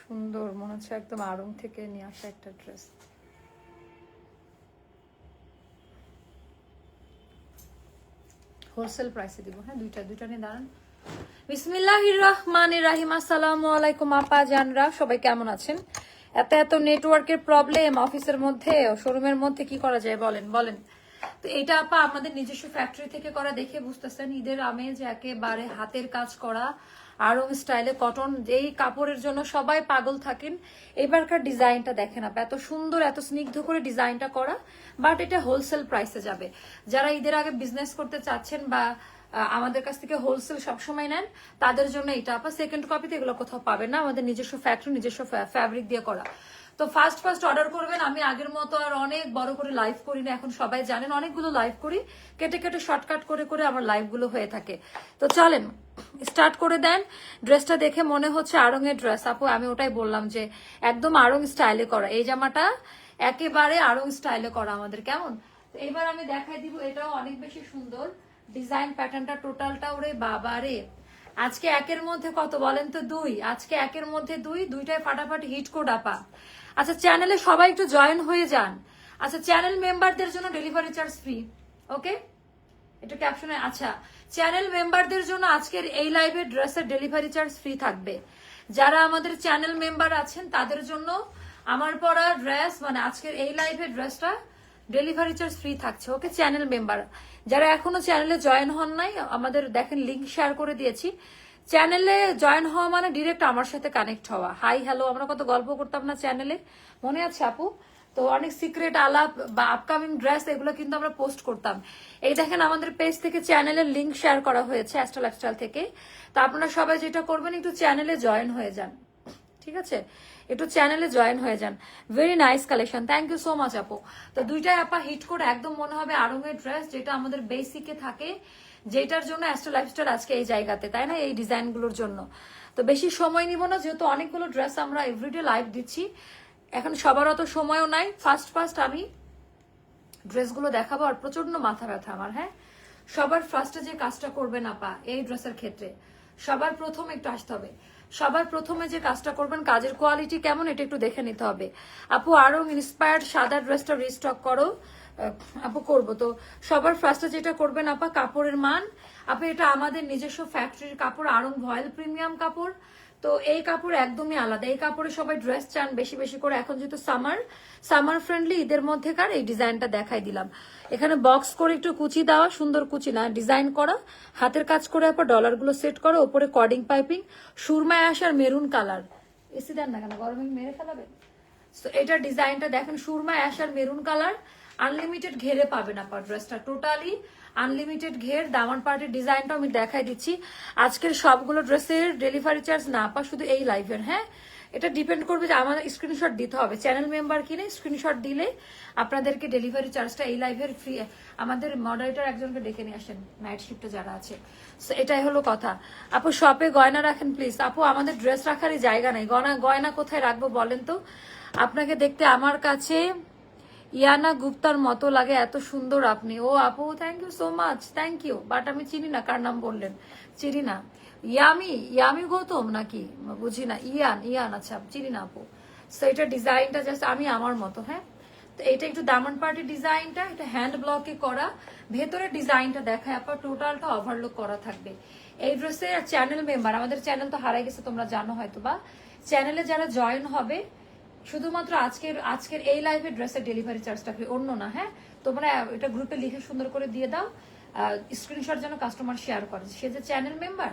সুন্দর, মনে হচ্ছে একদম আড়ং থেকে নিয়ে আসা একটা ড্রেস হোলসেল প্রাইসে দিব হ্যাঁ দুইটা দুইটা নিয়ে দাঁড়ান। সবাই কেমন আছেন? এত এত নেটওয়ার্কের প্রবলেম অফিসের মধ্যে শোরুমের মধ্যে কি করা যায় বলেন বলেন। তো এটা আপা আমাদের নিজস্ব ফ্যাক্টরি থেকে করা দেখে বুঝতেছেন, ঈদের আমেজ একেবারে হাতের কাজ করা। আরং স্টাইলে কটন এই কাপড়ের জন্য সবাই পাগল থাকেন। এবারকার ডিজাইনটা দেখেন আপনি, এত সুন্দর, এত স্নিগ্ধ করে ডিজাইনটা করা, বাট এটা হোলসেল প্রাইসে যাবে। যারা ঈদের আগে বিজনেস করতে চাচ্ছেন বা আমাদের কাছ থেকে হোলসেল সবসময় নেন, তাদের জন্য এটা। আপা সেকেন্ড কপিতে এগুলো কোথাও পাবেন না, আমাদের নিজস্ব ফ্যাক্টরি নিজস্ব ফ্যাব্রিক দিয়ে করা। তো ফার্স্ট ফার্স্ট অর্ডার করবেন। আমি আগের মতো আর অনেক বড় করে লাইভ করি না। এখন সবাই জানেন, অনেকগুলো লাইভ করি। কেটে কেটে শর্টকাট করে করে আমার লাইভগুলো হয়ে থাকে। তো চলেন স্টার্ট করে দেন। ড্রেসটা দেখে মনে হচ্ছে আড়ং এর ড্রেস আপু, আমি ওটাই বললাম যে একদম আড়ং স্টাইলে করা। এই জামাটা একেবারে আড়ং স্টাইলে করা আমাদের, কেমন? এবার আমি দেখাই দিব, এটাও অনেক বেশি সুন্দর। ডিজাইন প্যাটার্নটা টোটালটা ওরে বাবারে আজকে একের মধ্যে কত বলেন তো? দুই। আজকে একের মধ্যে দুই, দুইটাই ফাটাফাটি হিট কোড আপা আচ্ছা চ্যানেলে সবাই একটু জয়েন হয়ে যান। আচ্ছা চ্যানেল মেম্বারদের জন্য ডেলিভারি চার্জ ফ্রি ওকে এটা ক্যাপশনে আচ্ছা চ্যানেল মেম্বারদের জন্য আজকের এই লাইভের ড্রেসের ডেলিভারি চার্জ ফ্রি থাকবে। যারা আমাদের চ্যানেল মেম্বার আছেন, তাদের জন্য আমার পরা ড্রেস মানে আজকের এই লাইভের ড্রেসটা ডেলিভারি চার্জ ফ্রি থাকছে ওকে চ্যানেল মেম্বার যারা এখনও চ্যানেলে জয়েন হন নাই, আমাদের দেখেন লিংক শেয়ার করে দিয়েছি। চ্যানেলে জয়েন হওয়া মানে ডিরেক্ট আমার সাথে কানেক্ট হওয়া। হাই হ্যালো আমরা কত গল্প করতাম না চ্যানেলে? মনে আছে আপু? তো অনেক সিক্রেট আলাপ বা আপকামিং ড্রেস এগুলো কিন্তু আমরা পোস্ট করতাম। এই দেখেন আমাদের পেজ থেকে চ্যানেলের লিঙ্ক শেয়ার করা হয়েছে অ্যাস্ট্রা লাইফস্টাইল থেকে। তো আপনারা সবাই যেটা করবেন, একটু চ্যানেলে জয়েন হয়ে যান। ঠিক আছে? একটু চ্যানেলে জয়েন হয়ে যান। Very nice collection thank you so much আপু। তো দুইটাই আপা হিট করে একদম মনে হবে আরঙের ড্রেস যেটা আমাদের বেসিকে থাকে। যেটার জন্য অ্যাস্ট্রা লাইফস্টাইল আজকে এই জায়গাতে, তাই না? এই ডিজাইনগুলোর জন্য। তো বেশি সময় নিব না, যেহেতু অনেকগুলো ড্রেস আমরা এভরিডে লাইভ দিচ্ছি। এখন সবার অত সময়ও নাই। ফার্স্ট ফার্স্ট আমি ড্রেসগুলো দেখাবো আর প্রচণ্ড মাথা ব্যথা আমার হ্যাঁ? সবার ফার্স্টে যে কাজটা করবে না পা এই ড্রেসের ক্ষেত্রে। সবার প্রথম একটু আসতে হবে। সবার প্রথমে যে কাজটা করবেন, কাজের কোয়ালিটি কেমন এটা একটু দেখে নিতে হবে। আপু আরও ইন্সপায়ার্ড সাদা ড্রেসটা রিস্টক করো। আপু, করব তো। সবার ফার্স্টে যেটা করবেন, আপা, কাপড়ের মান। আপু, এটা আমাদের নিজস্ব ফ্যাক্টরির কাপড়, আরং ভয়েল প্রিমিয়াম কাপড়। তো এই কাপড় একদমই আলাদা। এই কাপড়ে সবাই ড্রেস চান বেশি বেশি করে। এখন যেহেতু সামার সামার ফ্রেন্ডলি ঈদের মধ্যেকার এই ডিজাইনটা দেখাই দিলাম। এখানে বক্স করে একটু কুচি দেওয়া, সুন্দর কুচি না ডিজাইন করা। হাতের কাজ করে পর ডলারগুলো সেট করো, ওপরে কর্ডিং পাইপিং সুরমায় আসার মেরুন কালার এসি দেন না কেন? গরমে মেরে ফেলাবেন তো এটা ডিজাইনটা দেখেন, সুরমা অ্যাশ আর মেরুন কালার আনলিমিটেড ঘেরে পাবেন আপনার ড্রেসটা টোটালি আনলিমিটেড ঘের দামান পার্টির ডিজাইনটা আমি দেখাই দিচ্ছি। আজকের সবগুলো ড্রেসের ডেলিভারি চার্জ না পা শুধু এই লাইভের হ্যাঁ? এটা ডিপেন্ড করবে যে আমাদের স্ক্রিনশট দিতে হবে। চ্যানেল মেম্বার কিনে স্ক্রিনশট দিলে আপনাদেরকে ডেলিভারি চার্জটা এই লাইভের ফ্রি আমাদের মডারেটর একজনকে ডেকে নিয়ে আসেন নাইট শিফটে যারা আছে। So, এটাই হলো কথা। আপু শপে গয়না রাখেন প্লিজ আপু আমাদের ড্রেস রাখারই জায়গা নেই। গয়না গয়না কোথায় রাখব বলেন তো? আপনাকে দেখতে আমার কাছে ইয়ানা গুপ্তার মতো লাগে, এত সুন্দর আপনি। ও আপু thank you so much thank you but আমি চিনি না কার নাম বললেন। চিনি না। ইয়ামি ইয়ামি গৌতম নাকি? বুঝি না। ইয়ান ইয়ান আচ্ছা চিনি না আপু। তো এটা ডিজাইনটা জাস্ট আমি আমার মতো হ্যাঁ? তো এটা একটু দামন পার্টি ডিজাইনটা এটা হ্যান্ড ব্লকে করা। ভেতরে ডিজাইনটা দেখায় আপনার টোটালটা ওভারলুক করা থাকবে। এই ড্রেসে চ্যানেল মেম্বার আমাদের চ্যানেল তো হারাই গেছে, তোমরা জানো হয়তো বা চ্যানেলে যারা জয়েন হবে শুধুমাত্র আজকের আজকের এই লাইভে ড্রেসের ডেলিভারি চার্জটা ফ্রি অন্য না হ্যাঁ? তোমরা এটা গ্রুপে লিখে সুন্দর করে দিয়ে দাও। স্ক্রিনশট যেন কাস্টমার শেয়ার করে। সে যে চ্যানেল মেম্বার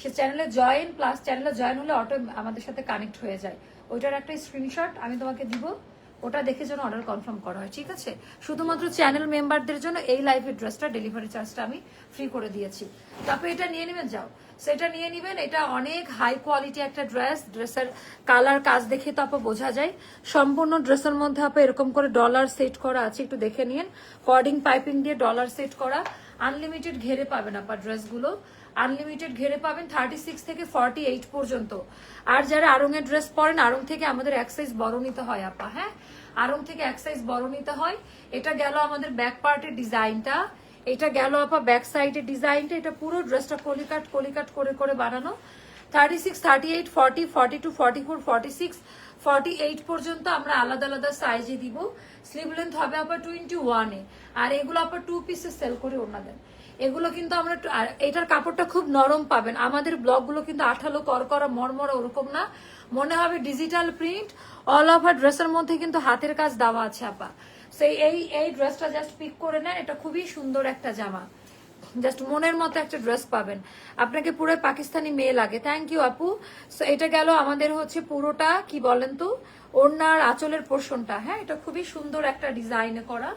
সে চ্যানেলে জয়েন প্লাস চ্যানেলে জয়েন হলে অটো আমাদের সাথে কানেক্ট হয়ে যায়। ওইটার একটা স্ক্রিনশট আমি তোমাকে দিব। ওটা দেখে যেন অর্ডার কনফার্ম করা হয়, ঠিক আছে? শুধুমাত্র চ্যানেল মেম্বারদের জন্য এই লাইভের ড্রেসটা ডেলিভারি চার্জটা আমি ফ্রি করে দিয়েছি। তারপর এটা নিয়ে নেবেন, যাও। সেটা নিয়ে নেবেন, এটা অনেক হাই কোয়ালিটি একটা ড্রেস ড্রেসের কালার কাজ দেখে তো আপা বোঝা যায়। সম্পূর্ণ ড্রেসের মধ্যে আপা এরকম করে ডলার সেট করা আছে, একটু দেখে নিন। কর্ডিং পাইপিং দিয়ে ডলার সেট করা। আনলিমিটেড ঘেরে পাবেন আপা ড্রেসগুলো। আনলিমিটেড ঘেরে পাবেন থার্টি সিক্স থেকে ফর্টি এইট পর্যন্ত। আর যারা আরঙের ড্রেস পরেন আরং থেকে আমাদের এক সাইজ বড় নিতে হয় আপা হ্যাঁ? আরং থেকে এক সাইজ বড় নিতে হয়। এটা গেল আমাদের ব্যাক পার্টের ডিজাইনটা এটা গেল আপা ব্যাক সাইডের ডিজাইনটা এটা পুরো ড্রেসটা কলিকাট কলিকাট করে করে বানানো। Thirty six thirty eight forty forty two forty four forty six forty eight পর্যন্ত আমরা আলাদা আলাদা সাইজে দিব। স্লিভ লেন্থ হবে আবার টোয়েন্টি ওয়ানে আর এগুলো আবার টু পিসে সেল করে ওনাদের এগুলো কিন্তু আমরা এটার কাপড়টা খুব নরম পাবেন। আমাদের ব্লগগুলো কিন্তু আঠালো করকরা মরমরা ওরকম না। মনে হবে ডিজিটাল প্রিন্ট অল ওভার ড্রেসের মধ্যে কিন্তু হাতের কাজ দেওয়া আছে, আপা। সেই এই এই ড্রেসটা জাস্ট পিক করে নেন। এটা খুবই সুন্দর একটা জামা। জাস্ট মনের মতো একটা ড্রেস পাবেন। আপনাকে পুরো পাকিস্তানি মেয়ে লাগে। থ্যাংক ইউ আপু। সো এটা গেল আমাদের হচ্ছে পুরোটা, কি বলেন তো? ওড়নার আঁচলের পোর্শনটা হ্যাঁ এটা খুবই সুন্দর একটা ডিজাইনে করা।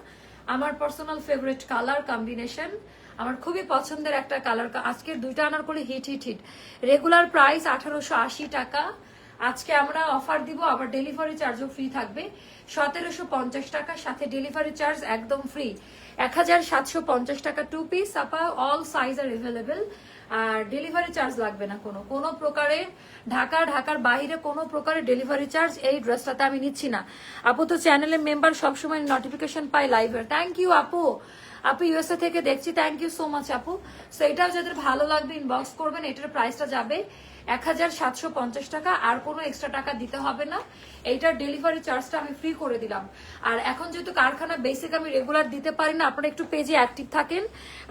আমার পার্সোনাল ফেভারিট কালার কম্বিনেশন আমার খুবই পছন্দের একটা কালার আজকের দুইটা আনার করে hit hit hit regular price আঠারোশো আশি টাকা। আজকে আমরা অফার দিব, আবার ডেলিভারি চার্জও ফ্রি থাকবে। সতেরোশো পঞ্চাশ টাকা সাথে ডেলিভারি চার্জ একদম ফ্রি এক হাজার সাতশো পঞ্চাশ টাকা টু পিস আপা অল সাইজ আর এভেলেবেল আর ডেলিভারি চার্জ লাগবে না কোনো। কোনো প্রকারে ঢাকা, ঢাকার বাইরে কোনো প্রকারের ডেলিভারি চার্জ এই ড্রেসটাতে আমি নিচ্ছি না। আপু তো চ্যানেলের মেম্বার সবসময় নোটিফিকেশন পাই লাইভের থ্যাংক ইউ আপু। আপু ইউএসএ থেকে দেখছি থ্যাংক ইউ সো মাচ আপু। সো এটাও যাদের ভালো লাগবে ইনবক্স করবেন, এটার প্রাইসটা যাবে এক হাজার সাতশো পঞ্চাশ টাকা, আর কোনো এক্সট্রা টাকা দিতে হবে না। এইটার ডেলিভারি চার্জটা আমি ফ্রি করে দিলাম। আর এখন যেহেতু কারখানা বেসিক আমি রেগুলার দিতে পারি না, আপনারা একটু পেজে অ্যাক্টিভ থাকেন।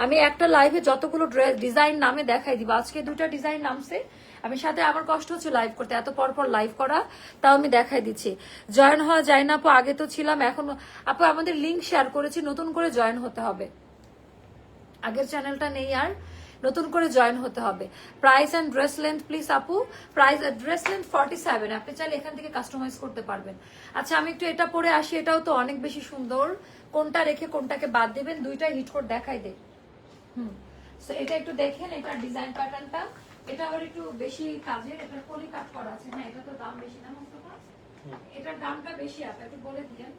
আমি একটা লাইভে যতগুলো ডিজাইন নামে দেখাই দিব। আজকে দুটা ডিজাইন নামছে। আমি সাথে আমার কষ্ট হচ্ছে লাইভ করতে এত পর পর লাইভ করা তাও আমি দেখাই দিচ্ছি। জয়েন হওয়া যায় না আপু আগে তো ছিলাম এখন আপু আমাদের লিঙ্ক শেয়ার করেছি নতুন করে জয়েন হতে হবে। আগের চ্যানেলটা নেই আর নতুন করে জয়েন হতে হবে। Price and dress length please আপু price dress length forty seven আপনি চাইলে এখান থেকে কাস্টমাইজ করতে পারবেন। আচ্ছা আমি একটু এটা পরে আসি এটাও তো অনেক বেশি সুন্দর। কোনটা রেখে কোনটাকে বাদ দেবেন দুইটাই হিট করে দেখাই দে হুম So, এটা একটু দেখেন এটার ডিজাইন প্যাটার্নটা এটা আবার একটু বেশি কাজের এটা পলি কাট করা আছে। হ্যাঁ এটা তো দাম বেশি না মোস্তফা? এটার দামটা বেশি আপনি একটু বলে দিয়েন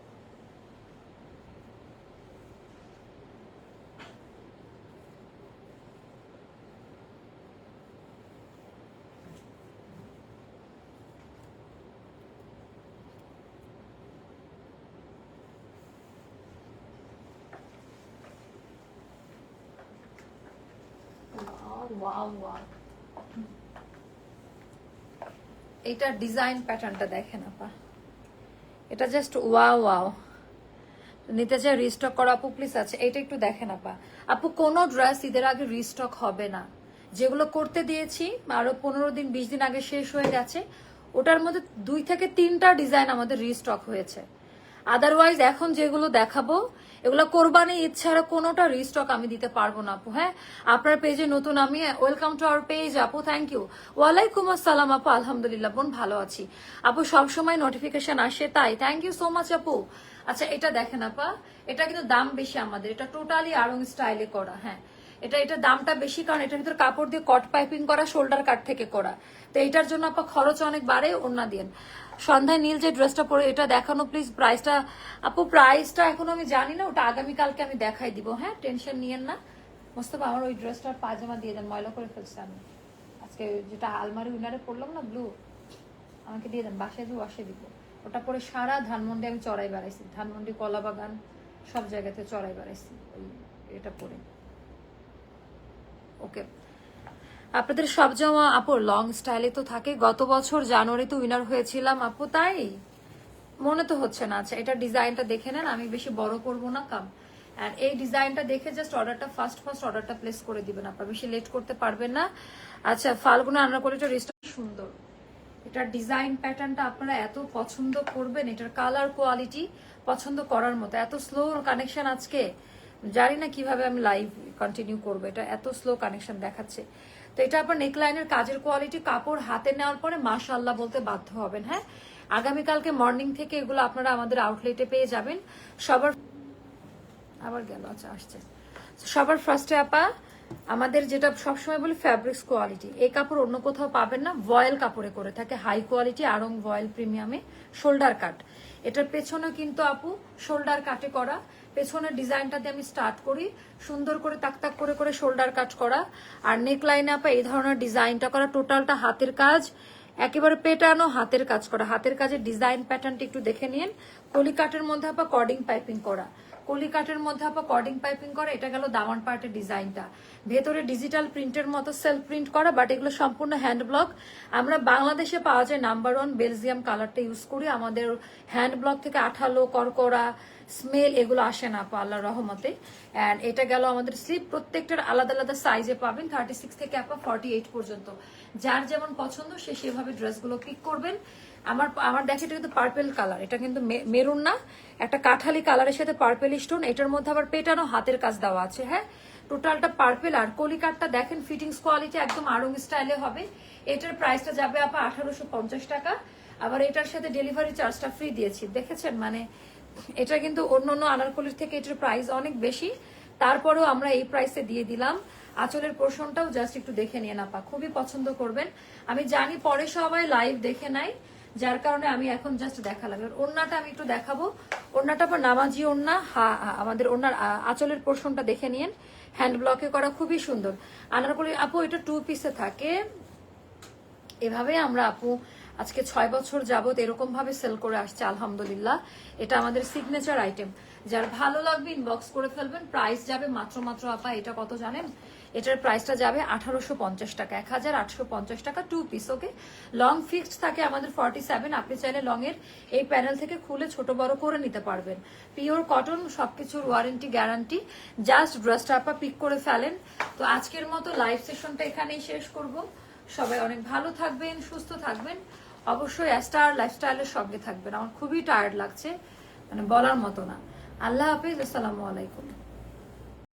ওয়াও ওয়াও এইটার ডিজাইন প্যাটার্নটা দেখেন আপা। এটা জাস্ট ওয়াও ওয়াও নিতে চাই রিস্টক করা আপু প্লিজ আছে এটা একটু দেখেন আপা। আপু, কোনো ড্রেস ঈদের আগে রিস্টক হবে না। যেগুলো করতে দিয়েছি, আরও পনেরো দিন, বিশ দিন আগে শেষ হয়ে গেছে, ওটার মধ্যে দুই থেকে তিনটা ডিজাইন আমাদের রিস্টক হয়েছে। আদারওয়াইজ এখন যেগুলো দেখাবো এগুলো কোরবানি ছাড়া কোনোটা রিস্টক আমি দিতে পারব না আপু হ্যাঁ? আপনার পেজে নতুন আমি ওয়েলকাম টু আওয়ার পেজ আপু থ্যাংক ইউ ওয়ালাইকুম আসসালাম আপু, আলহামদুলিল্লাহ, বোন ভালো আছি। আপু, সবসময় নোটিফিকেশন আসে তাই থ্যাংক ইউ সো মাচ আপু। আচ্ছা এটা দেখেন আপা, এটা কিন্তু দাম বেশি আমাদের, এটা টোটালি আরং স্টাইলে করা হ্যাঁ? এটা এটা দামটা বেশি কারণ এটার ভিতরে কাপড় দিয়ে কট পাইপিং করা শোল্ডার কাট থেকে করা। তো এইটার জন্য আপা খরচ অনেক বাড়ে অন্য দিন সন্ধ্যায় নীল যে ড্রেসটা পরে, এটা দেখানো প্লিজ প্রাইসটা আপু প্রাইসটা এখনও আমি জানি না, ওটা আগামীকালকে আমি দেখাই দিব হ্যাঁ? টেনশন নিয়েন না। মোস্তফা, আমার ওই ড্রেসটার পাজামা দিয়ে দেন, ময়লা করে ফেলছে আমি। আজকে যেটা আলমারি উইনারে পড়লাম না ব্লু আমাকে দিয়ে দেন, বাসায় যে ওয়াশে দিব। ওটা পরে সারা ধানমন্ডি আমি চড়াই বেড়াইছি। ধানমন্ডি কলা বাগান সব জায়গাতে চড়াই বেড়াইছি, ওই এটা পরে। ওকে আপনাদের সব জামা আপু লং স্টাইলে তো থাকে। গত বছর জানুয়ারিতে উইনার হয়েছিলাম আপু, তাই? মনে তো হচ্ছে না। আচ্ছা এটা ডিজাইনটা দেখে নেন, আমি বেশি বড় করব না কাম আর এই ডিজাইনটা দেখে জাস্ট অর্ডারটা ফার্স্ট ফার্স্ট অর্ডারটা প্লেস করে দিবেন আপনারা বেশি লেট করতে পারবেন না। আচ্ছা ফাল্গুনা আনার করে এটা রিস্টা সুন্দর। এটার ডিজাইন প্যাটার্নটা আপনারা এত পছন্দ করবেন, এটার কালার কোয়ালিটি পছন্দ করার মতো, এত স্লো কানেকশন আজকে। জানি না কীভাবে আমি লাইভ কন্টিনিউ করব, এটা এত স্লো কানেকশন দেখাচ্ছে। তো এটা আপনার নেকলাইনের কাজের কোয়ালিটি কাপড় হাতে নেওয়ার পরে মাশাল্লাহ বলতে বাধ্য হবেন হ্যাঁ? আগামীকালকে মর্নিং থেকে এগুলো আপনারা আমাদের আউটলেটে পেয়ে যাবেন। সবার আবার গেল আচ্ছা আসছে। সবার ফার্স্টে আপা আমাদের যেটা সবসময় বলি ফ্যাব্রিক্স কোয়ালিটি এই কাপড় অন্য কোথাও পাবেন না, ভয়েল কাপড়ে করে থাকে হাই কোয়ালিটি আরং ভয়েল প্রিমিয়ামে শোল্ডার কাট এটার পেছনে কিন্তু আপু শোল্ডার কাটে করা। পেছনের ডিজাইনটা দিয়ে আমি স্টার্ট করি। সুন্দর করে তাক তাক করে করে শোল্ডার কাট করা। আর নেক লাইনে আপা এই ধরনের ডিজাইনটা করা। টোটালটা হাতের কাজ। একেবারে পেটানো হাতের কাজ করা। হাতের কাজের ডিজাইন প্যাটার্নটা একটু দেখে নিন। কলিকাটের মধ্যে আপা কর্ডিং পাইপিং করা। কলিকাটের মধ্যে আপা কর্ডিং পাইপিং করা, এটা গেল দামন পার্টের ডিজাইনটা। ভেতরে ডিজিটাল প্রিন্টের মতো সেলফ প্রিন্ট করা বাট এগুলো সম্পূর্ণ হ্যান্ড ব্লক আমরা বাংলাদেশে পাওয়া যায় নাম্বার ওয়ান বেলজিয়াম কালারটা ইউজ করি। আমাদের হ্যান্ড ব্লক থেকে আঠালো, করকরা স্মেল এগুলো আসে না আপা, আল্লাহর রহমতে। অ্যান্ড এটা গেল আমাদের স্লিপ প্রত্যেকটার আলাদা আলাদা সাইজে পাবেন থার্টি সিক্স থেকে আপা ফর্টি এইট পর্যন্ত। যার যেমন পছন্দ, সে সেভাবে ড্রেসগুলো পিক করবেন। আমার আমার দেখে এটা কিন্তু পার্পেল কালার এটা কিন্তু মেরুন না, একটা কাঠালি কালারের সাথে পার্পেল স্টোন এটার মধ্যে আবার পেটানো হাতের কাজ দেওয়া আছে হ্যাঁ? টোটালটা পার্পেল আর কলিকাটটা দেখেন ফিটিংস কোয়ালিটি একদম আরং স্টাইলে হবে। এটার প্রাইসটা যাবে আপা আঠারোশো পঞ্চাশ টাকা। আবার এটার সাথে ডেলিভারি চার্জটা ফ্রি দিয়েছি, দেখেছেন? মানে এটা কিন্তু অন্য অন্য আনারকলির থেকে এটার প্রাইস অনেক বেশি। তারপরেও আমরা এই প্রাইসে দিয়ে দিলাম। আঁচলের পোর্শনটাও জাস্ট একটু দেখে নিয়ে না পা খুবই পছন্দ করবেন। আমি জানি পরে সবাই লাইভ দেখে নাই যার কারণে আমি এখন জাস্ট দেখালাম। এবার ওড়নাটা আমি একটু দেখাবো। ওড়নাটা পর নামাজি ওড়না। হা- আমাদের ওড়নার, আ- আঁচলের পোর্শনটা দেখে নিন। হ্যান্ড ব্লকে করা খুবই সুন্দর। আনারকলি আপু, এটা টু পিসে থাকে। এভাবে আমরা, আপু, আজকে ছয় বছর যাবত এরকম ভাবে সেল করে আসছে, আলহামদুলিল্লাহ। এটা আমাদের সিগনেচার আইটেম যার ভালো লাগবে ইনবক্স করে ফেলবেন। প্রাইস যাবে মাত্র মাত্র, আপা, এটা কত জানেন? এটার প্রাইসটা যাবে আঠারোশো পঞ্চাশ টাকা, এক হাজার আটশো পঞ্চাশ টাকা two piece okay long fixed থাকে আমাদের ফর্টি সেভেন আপনি চাইলে লং এর এই প্যানেল থেকে খুলে ছোট বড় করে নিতে পারবেন। পিওর কটন সবকিছুর ওয়ারেন্টি গ্যারান্টি জাস্ট ড্রেসটা আপা পিক করে ফেলেন। তো আজকের মতো লাইভ সেশনটা এখানেই শেষ করব। সবাই অনেক ভালো থাকবেন, সুস্থ থাকবেন। অবশ্যই স্টার লাইফস্টাইলের সঙ্গে থাকবেন। আমার খুবই টায়ার্ড লাগছে মানে বলার মতো না। আল্লাহ হাফিজ, আসসালামু আলাইকুম।